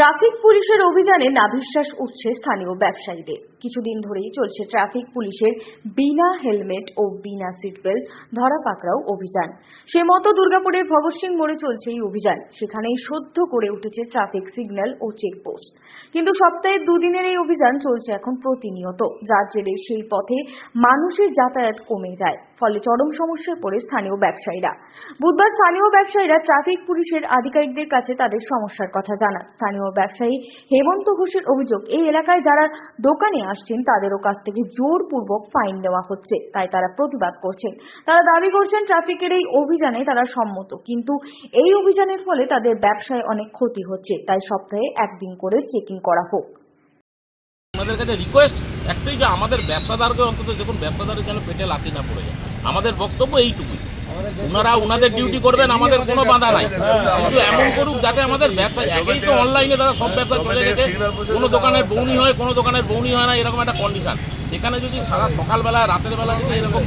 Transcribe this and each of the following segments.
Traffic পুলিশের অভিযানে নাভিশ্বাস উঠছে স্থানীয় ব্যবসায়ীদের। কিছুদিন ধরেই চলছে ট্রাফিক পুলিশের বিনা হেলমেট ও বিনা সিটবেল্ট ধরা পাকড়াও অভিযান। সে মতো দুর্গাপুরের ভগৎ সিং মোড়ে চলছে এই অভিযান। সেখানেই সদ্য করে উঠেছে ট্রাফিক সিগন্যাল ও চেকপোস্ট। কিন্তু সপ্তাহে দুদিনের এই অভিযান চলছে এখন প্রতিনিয়ত। যার জেরে সেই পথে মানুষের যাতায়াত কমে যায়, ফলে চরম সমস্যায় পড়ে স্থানীয় ব্যবসায়ীরা। বুধবার স্থানীয় ব্যবসায়ীরা ট্রাফিক পুলিশের আধিকারিকদের কাছে তাদের সমস্যার কথা জানান। স্থানীয় ব্যবসায়ী হেমন্ত ঘোষের অভিযোগ, এই এলাকায় যারা দোকানে আসছেন, তাদেরও কাছ থেকে জোরপূর্বক ফাইন দেওয়া হচ্ছে, তাই তারা প্রতিবাদ করছেন। তারা দাবি করছেন ট্রাফিকের এই অভিযানে তারা সম্মত, কিন্তু এই অভিযানের ফলে তাদের ব্যবসায় অনেক ক্ষতি হচ্ছে, তাই সপ্তাহে একদিন করে চেকিং করা হোক। আমাদের কাছে রিকোয়েস্ট একটাই যে আমাদের ব্যবসাদারকে অন্তত দেখুন ব্যবসাদারের যেন পেটে লাথি না পড়ে যায়। আমাদের বক্তব্য এইটুকুই। ওনারা ওনাদের ডিউটি করবেন, আমাদের কোনো বাধা নাই। কিন্তু এমন করুক যাতে আমাদের ব্যবসা, একেই তো অনলাইনে তারা সব ব্যবসা চলে গেছে। কোনো দোকানের বৌনি হয়, কোনো দোকানের বৌনি হয় না, এরকম একটা কন্ডিশন সেখানে যদি সারা সকালবেলা, রাতের বেলা যদি এরকম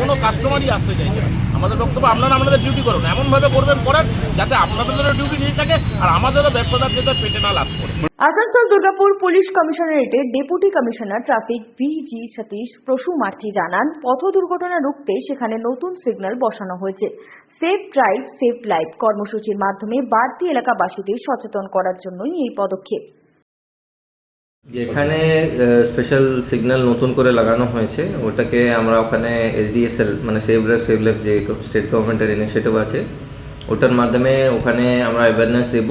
কোনো কাস্টমারই আসতে চাইছে আমাদের বক্তব্য আপনারা আপনাদের ডিউটি করুন। এমনভাবে করবেন করেন যাতে আপনাদেরও ডিউটি ঠিক থাকে আর আমাদেরও ব্যবসাদার যাতে পেটে না লাভ করে। Asansol Durgapur police কমিশনারেটের deputy commissioner traffic V G Satish প্রসু প্রসুমার্থী জানান, পথ দুর্ঘটনা রুখতে সেখানে নতুন সিগন্যাল বসানো হয়েছে। সেফ ড্রাইভ সেফ লাইফ কর্মসূচির মাধ্যমে বাড়তি এলাকাবাসীদের সচেতন করার জন্যই এই পদক্ষেপ। যেখানে স্পেশাল সিগন্যাল নতুন করে লাগানো হয়েছে, ওটাকে আমরা ওখানে এসডিএসএল মানে সেভ লাইফ সেভ লাইফ যে স্টেট গভর্নমেন্টের ইনিশিয়েটিভ আছে, ওটার মাধ্যমে ওখানে আমরা অ্যাওয়ারনেস দেব,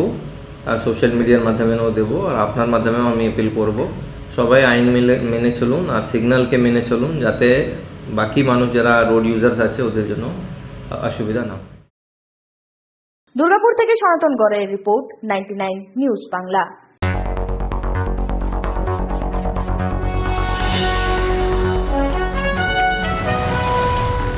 আর সোশ্যাল মিডিয়ার মাধ্যমেও দেব, আর আপনার মাধ্যমেও আমি অ্যাপিল করব। সবাই আইন মেনে মেনে চলুন, আর সিগন্যালকে মেনে চলুন, যাতে বাকি মানুষ যারা রোড ইউজার্স আছে, ওদের জন্য অসুবিধা না দুর্গাপুর থেকে সনাতন গড়ের রিপোর্ট নাইনটি নিউজ বাংলা